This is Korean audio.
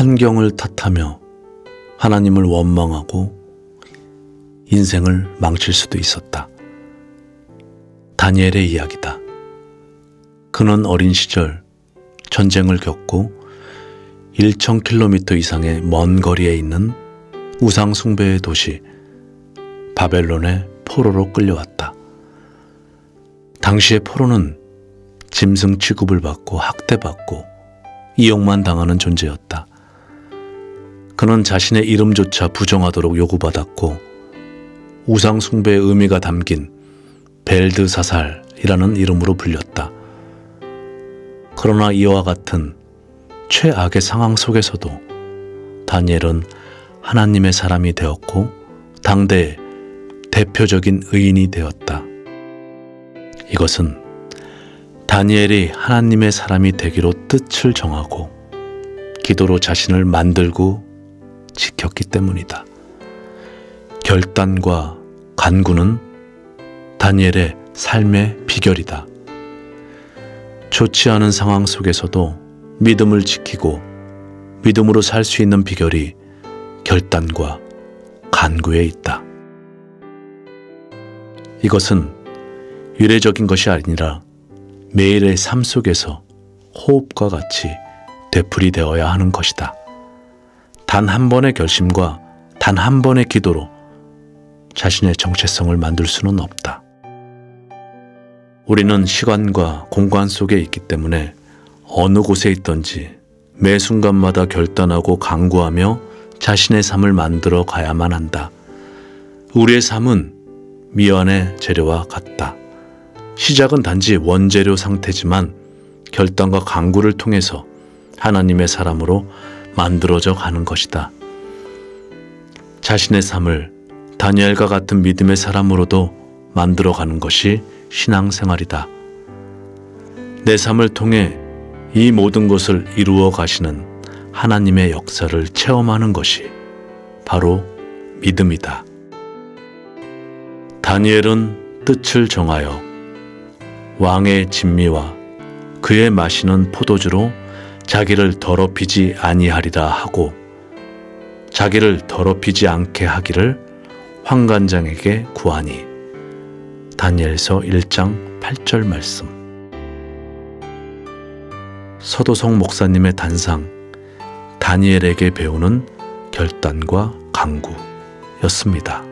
환경을 탓하며 하나님을 원망하고 인생을 망칠 수도 있었다. 다니엘의 이야기다. 그는 어린 시절 전쟁을 겪고 1,000km 이상의 먼 거리에 있는 우상 숭배의 도시 바벨론의 포로로 끌려왔다. 당시의 포로는 짐승 취급을 받고 학대받고 이용만 당하는 존재였다. 그는 자신의 이름조차 부정하도록 요구받았고 우상 숭배의 의미가 담긴 벨드사살이라는 이름으로 불렸다. 그러나 이와 같은 최악의 상황 속에서도 다니엘은 하나님의 사람이 되었고 당대의 대표적인 의인이 되었다. 이것은 다니엘이 하나님의 사람이 되기로 뜻을 정하고 기도로 자신을 만들고 지켰기 때문이다. 결단과 간구는 다니엘의 삶의 비결이다. 좋지 않은 상황 속에서도 믿음을 지키고 믿음으로 살 수 있는 비결이 결단과 간구에 있다. 이것은 유례적인 것이 아니라 매일의 삶 속에서 호흡과 같이 되풀이 되어야 하는 것이다. 단 한 번의 결심과 단 한 번의 기도로 자신의 정체성을 만들 수는 없다. 우리는 시간과 공간 속에 있기 때문에 어느 곳에 있든지 매 순간마다 결단하고 강구하며 자신의 삶을 만들어 가야만 한다. 우리의 삶은 미완의 재료와 같다. 시작은 단지 원재료 상태지만 결단과 강구를 통해서 하나님의 사람으로 만들어져 가는 것이다. 자신의 삶을 다니엘과 같은 믿음의 사람으로도 만들어 가는 것이 신앙생활이다. 내 삶을 통해 이 모든 것을 이루어 가시는 하나님의 역사를 체험하는 것이 바로 믿음이다. 다니엘은 뜻을 정하여 왕의 진미와 그의 마시는 포도주로 자기를 더럽히지 아니하리라 하고 자기를 더럽히지 않게 하기를 황관장에게 구하니 다니엘서 1장 8절 말씀 서도성 목사님의 단상 다니엘에게 배우는 결단과 강구였습니다.